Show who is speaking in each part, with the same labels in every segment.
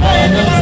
Speaker 1: Final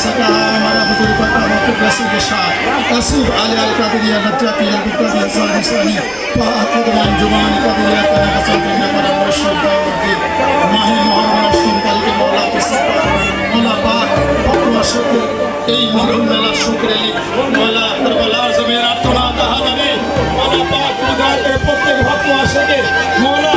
Speaker 1: سمعنا له البقاء وقبل الشعب أسود علي الكابرية نجاتي البكرة الثاني فأخذ من جمعان كابرية تنقص الدنيا pada مرشد دورتي মাহে মহারণ অষ্টম কালকে মোলা পিসাপা মোলা পাক অপ্রমা শুক্র এই মরম মেলা শুক্রেলি মোলা করবলার জমির আত্মনা তাহা দাবি মোলা পাক প্রত্যেক ভক্ত আসে মোলা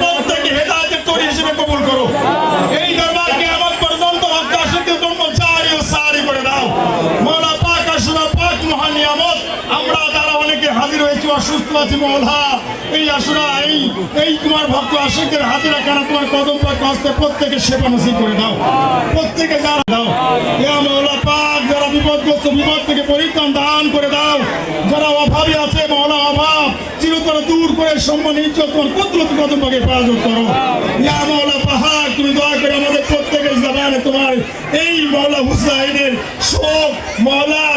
Speaker 1: প্রত্যেকে হেদায়েতের তরি করো। দাও। আমরা যারা অনেকে হাজির হয়েছি, অসুস্থ এই এই তোমার ভক্ত আশিকদের হাজিরা কেন তোমার কদম পাক হস্তে প্রত্যেকে করে দাও। প্রত্যেকে যারা দাও, ইয়া বিপদগ্রস্ত বিপদ থেকে পরিত্রাণ দান করে দাও। যারা অভাবী আছে মৌলা অভাব, চিরতর দূর করে সম্মান, ইজ্জত কুদরত, কদম পাকে হেফাজত করো। মৌলা পাহাড়, তুমি দয়া করে আমাদের প্রত্যেকের জবানে তোমার এই মহলা হুসাইনের শোক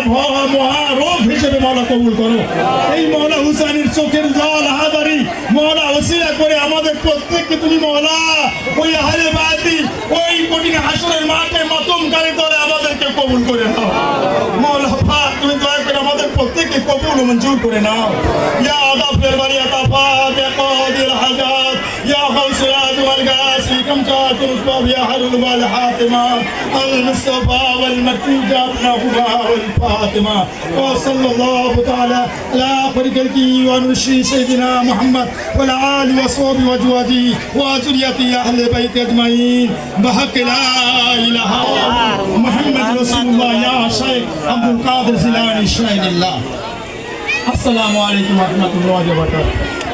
Speaker 1: ভ- মহারোগ হিসেবে মৌলা কবুল করো। এই মৌলা হুসাইনের চোখের জল হাজারি মৌলা ওসিলা করে আমাদের প্রত্যেককে তুমি মহলা ওই হারে বাতি ওই কঠিন হাসরের মাঠে মতমকারী দলে কবুল করে নাও মৌলা পাক তুমি দয়া করে আমাদের প্রত্যেককে কবুল ও মঞ্জুর করে নাও ইয়া আদাবের বাড়ি আতা পাক ইয়া কাদির হাজাত ইয়া গাউসুল ওয়াল গাসি كم جاءت الأسباب يا حلول والحاتمة المصطفى والمرتوجة ابنه والفاطمة وصلى الله تعالى على آخر خلقه ونشي سيدنا محمد وعلى آله وصحبه وأزواجه وذريته أهل البيت أجمعين بحق لا إله إلا الله محمد রসুল্লাহ ইয়া শাইখ আব্দুল কাদের জিলানী শাইনুল্লাহ। আসসালামু আলাইকুম ওয়া রাহমাতুল্লাহি ওয়া বারাকাতুহু।